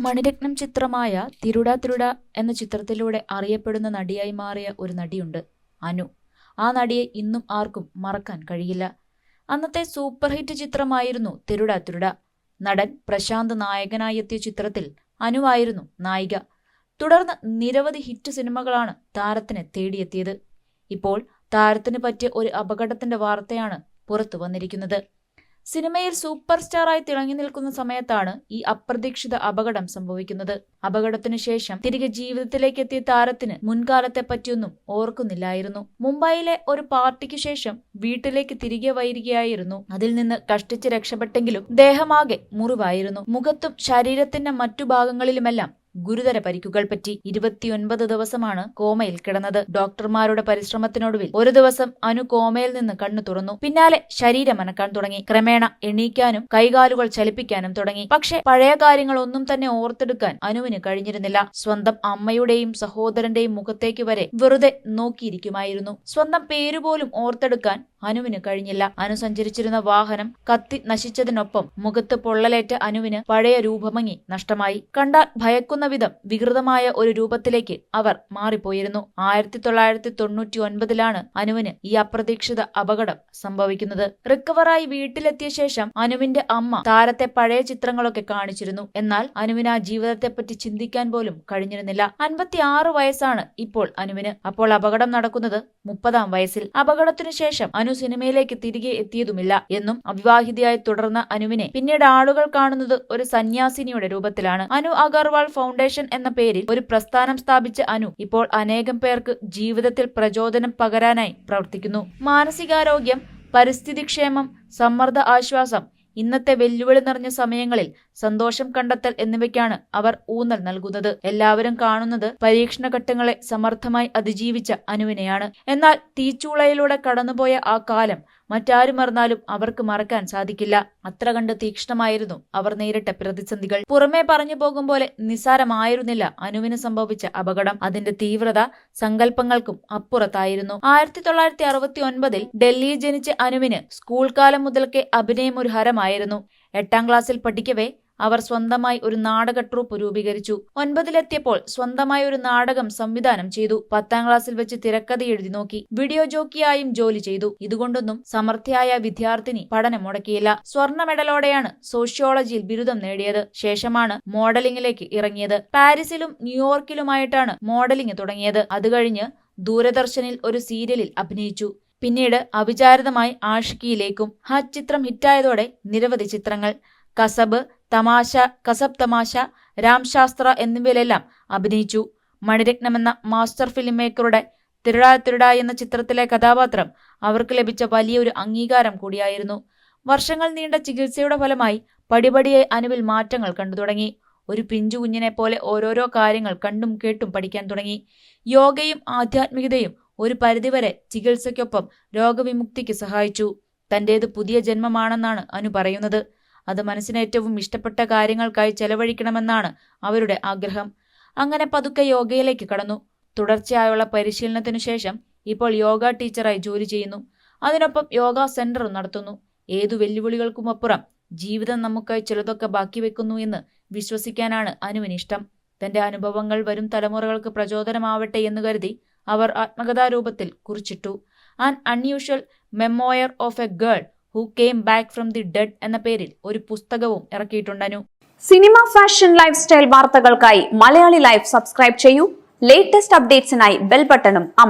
മണിരത്നം ചിത്രമായ തിരുട തിരുട എന്ന ചിത്രത്തിലൂടെ അറിയപ്പെടുന്ന നടിയായി മാറിയ ഒരു നടിയുണ്ട് അനു. ആ നടിയെ ഇന്നും ആർക്കും മറക്കാൻ കഴിയില്ല. അന്നത്തെ സൂപ്പർ ഹിറ്റ് ചിത്രമായിരുന്നു തിരുട തിരുട. നടൻ പ്രശാന്ത് നായകനായി എത്തിയ ചിത്രത്തിൽ അനുവായിരുന്നു നായിക. തുടർന്ന് നിരവധി ഹിറ്റ് സിനിമകളാണ് താരത്തിനെ തേടിയെത്തിയത്. ഇപ്പോൾ താരത്തിന് പറ്റിയ ഒരു അപകടത്തിന്റെ വാർത്തയാണ് പുറത്തു വന്നിരിക്കുന്നത്. സിനിമയിൽ സൂപ്പർ സ്റ്റാറായി തിളങ്ങി നിൽക്കുന്ന സമയത്താണ് ഈ അപ്രതീക്ഷിത അപകടം സംഭവിക്കുന്നത്. അപകടത്തിനു ശേഷം തിരികെ ജീവിതത്തിലേക്ക് എത്തിയ താരത്തിന് മുൻകാലത്തെ പറ്റിയൊന്നും ഓർക്കുന്നില്ലായിരുന്നു. മുംബൈയിലെ ഒരു പാർട്ടിക്ക് ശേഷം വീട്ടിലേക്ക് തിരികെ വരികയായിരുന്നു. അതിൽ നിന്ന് കഷ്ടിച്ച് രക്ഷപ്പെട്ടെങ്കിലും ദേഹമാകെ മുറിവായിരുന്നു. മുഖത്തും ശരീരത്തിന്റെ മറ്റു ഭാഗങ്ങളിലുമെല്ലാം ഗുരുതര പരിക്കുകൾ പറ്റി ഇരുപത്തിയൊൻപത് ദിവസമാണ് കോമയിൽ കിടന്നത്. ഡോക്ടർമാരുടെ പരിശ്രമത്തിനൊടുവിൽ ഒരു ദിവസം അനു കോമയിൽ നിന്ന് കണ്ണു തുറന്നു. പിന്നാലെ ശരീരം അനക്കാൻ തുടങ്ങി. ക്രമേണ എണീക്കാനും കൈകാലുകൾ ചലിപ്പിക്കാനും തുടങ്ങി. പക്ഷേ പഴയ കാര്യങ്ങൾ ഒന്നും തന്നെ ഓർത്തെടുക്കാൻ അനുവിന് കഴിഞ്ഞിരുന്നില്ല. സ്വന്തം അമ്മയുടെയും സഹോദരന്റെയും മുഖത്തേക്ക് വരെ വെറുതെ നോക്കിയിരിക്കുമായിരുന്നു. സ്വന്തം പേരുപോലും ഓർത്തെടുക്കാൻ അനുവിന് കഴിഞ്ഞില്ല. അനു സഞ്ചരിച്ചിരുന്ന വാഹനം കത്തി നശിച്ചതിനൊപ്പം മുഖത്ത് പൊള്ളലേറ്റ അനുവിന് പഴയ രൂപമങ്ങി നഷ്ടമായി. കണ്ടാൽ ഭയക്കുന്ന വിധം വികൃതമായ ഒരു രൂപത്തിലേക്ക് അവർ മാറിപ്പോയിരുന്നു. ആയിരത്തി തൊള്ളായിരത്തി തൊണ്ണൂറ്റി ഒൻപതിലാണ് അനുവിന് ഈ അപ്രതീക്ഷിത അപകടം സംഭവിക്കുന്നത്. റിക്കവറായി വീട്ടിലെത്തിയ ശേഷം അനുവിന്റെ അമ്മ താരത്തെ പഴയ ചിത്രങ്ങളൊക്കെ കാണിച്ചിരുന്നു. എന്നാൽ അനുവിന് ആ ജീവിതത്തെപ്പറ്റി ചിന്തിക്കാൻ പോലും കഴിഞ്ഞിരുന്നില്ല. അൻപത്തി ആറ് വയസ്സാണ് ഇപ്പോൾ അനുവിന്. അപ്പോൾ അപകടം നടക്കുന്നത് മുപ്പതാം വയസ്സിൽ. അപകടത്തിനു ശേഷം അനു സിനിമയിലേക്ക് തിരികെ എത്തിയതുമില്ല എന്നും അവിവാഹിതയായി തുടർന്ന അനുവിനെ പിന്നീട് ആളുകൾ കാണുന്നത് ഒരു സന്യാസിനിയുടെ രൂപത്തിലാണ്. അനു അഗർവാൾ ഫൗണ്ടേഷൻ എന്ന പേരിൽ ഒരു പ്രസ്ഥാനം സ്ഥാപിച്ച അനു ഇപ്പോൾ അനേകം പേർക്ക് ജീവിതത്തിൽ പ്രചോദനം പകരാനായി പ്രവർത്തിക്കുന്നു. മാനസികാരോഗ്യം പരിസ്ഥിതി ക്ഷേമം സമ്മർദ്ദ ആശ്വാസം ഇന്നത്തെ വെല്ലുവിളി നിറഞ്ഞ സമയങ്ങളിൽ സന്തോഷം കണ്ടെത്തൽ എന്നിവയ്ക്കാണ് അവർ ഊന്നൽ നൽകുന്നത്. എല്ലാവരും കാണുന്നത് പരീക്ഷണ ഘട്ടങ്ങളെ സമർത്ഥമായി അതിജീവിച്ച അനുവിനെയാണ്. എന്നാൽ തീച്ചൂളയിലൂടെ കടന്നുപോയ ആ കാലം മറ്റാരും മറന്നാലും അവർക്ക് മറക്കാൻ സാധിക്കില്ല. അത്ര കണ്ട് തീക്ഷ്ണമായിരുന്നു അവർ നേരിട്ട പ്രതിസന്ധികൾ. പുറമേ പറഞ്ഞു പോകും പോലെ നിസ്സാരമായിരുന്നില്ല അനുവിന് സംഭവിച്ച അപകടം. അതിന്റെ തീവ്രത സങ്കല്പങ്ങൾക്കും അപ്പുറത്തായിരുന്നു. ആയിരത്തി തൊള്ളായിരത്തി അറുപത്തി ഒൻപതിൽ ഡൽഹിയിൽ ജനിച്ച അനുവിന് സ്കൂൾ കാലം മുതൽക്കേ അഭിനയം ഒരു ഹരമായിരുന്നു. എട്ടാം ക്ലാസ്സിൽ പഠിക്കവേ അവർ സ്വന്തമായി ഒരു നാടക ട്രൂപ്പ് രൂപീകരിച്ചു. ഒൻപതിലെത്തിയപ്പോൾ സ്വന്തമായി ഒരു നാടകം സംവിധാനം ചെയ്തു. പത്താം ക്ലാസ്സിൽ വെച്ച് തിരക്കഥ എഴുതി നോക്കി. വീഡിയോ ജോക്കിയായും ജോലി ചെയ്തു. ഇതുകൊണ്ടൊന്നും സമർത്ഥയായ വിദ്യാർത്ഥിനി പഠനം മുടക്കിയില്ല. സ്വർണ മെഡലോടെയാണ് സോഷ്യോളജിയിൽ ബിരുദം നേടിയത്. ശേഷമാണ് മോഡലിംഗിലേക്ക് ഇറങ്ങിയത്. പാരീസിലും ന്യൂയോർക്കിലുമായിട്ടാണ് മോഡലിംഗ് തുടങ്ങിയത്. അത് കഴിഞ്ഞ് ദൂരദർശനിൽ ഒരു സീരിയലിൽ അഭിനയിച്ചു. പിന്നീട് അവിചാരിതമായി ആഷിക്കിയിലേക്കും ആ ചിത്രം ഹിറ്റായതോടെ നിരവധി ചിത്രങ്ങൾ കസബ് തമാശ കസബ് തമാശ രാംശാസ്ത്ര എന്നിവയിലെല്ലാം അഭിനയിച്ചു. മണിരത്നം എന്ന മാസ്റ്റർ ഫിലിം മേക്കറുടെ തിരുട തിരുട എന്ന ചിത്രത്തിലെ കഥാപാത്രം അവർക്ക് ലഭിച്ച വലിയൊരു അംഗീകാരം കൂടിയായിരുന്നു. വർഷങ്ങൾ നീണ്ട ചികിത്സയുടെ ഫലമായി പടിപടിയായി അനുവിൽ മാറ്റങ്ങൾ കണ്ടു തുടങ്ങി. ഒരു പിഞ്ചു കുഞ്ഞിനെ പോലെ ഓരോരോ കാര്യങ്ങൾ കണ്ടും കേട്ടും പഠിക്കാൻ തുടങ്ങി. യോഗയും ആധ്യാത്മികതയും ഒരു പരിധിവരെ ചികിത്സയ്ക്കൊപ്പം രോഗവിമുക്തിക്ക് സഹായിച്ചു. തന്റേത് പുതിയ ജന്മമാണെന്നാണ് അനു പറയുന്നത്. അത് മനസ്സിന് ഏറ്റവും ഇഷ്ടപ്പെട്ട കാര്യങ്ങൾക്കായി ചെലവഴിക്കണമെന്നാണ് അവരുടെ ആഗ്രഹം. അങ്ങനെ പതുക്കെ യോഗയിലേക്ക് കടന്നു. തുടർച്ചയായുള്ള പരിശീലനത്തിനു ശേഷം ഇപ്പോൾ യോഗ ടീച്ചറായി ജോലി ചെയ്യുന്നു. അതിനൊപ്പം യോഗ സെന്ററും നടത്തുന്നു. ഏതു വെല്ലുവിളികൾക്കുമപ്പുറം ജീവിതം നമുക്കായി ചിലതൊക്കെ ബാക്കി വെക്കുന്നു എന്ന് വിശ്വസിക്കാനാണ് അനുവിന് ഇഷ്ടം. തന്റെ അനുഭവങ്ങൾ വരും തലമുറകൾക്ക് പ്രചോദനമാവട്ടെ എന്ന് കരുതി അവർ ആത്മകഥാരൂപത്തിൽ കുറിച്ചിട്ടു. An unusual memoir of a girl who came back from the dead എന്ന പേരിൽ ഒരു പുസ്തകവും ഇറക്കിയിട്ടുണ്ടനു സിനിമ ഫാഷൻ ലൈഫ് സ്റ്റൈൽ വാർത്തകൾക്കായി മലയാളി ലൈഫ് സബ്സ്ക്രൈബ് ചെയ്യൂ. ലേറ്റസ്റ്റ് അപ്ഡേറ്റ്സിനായി ബെൽ ബട്ടണും അമർ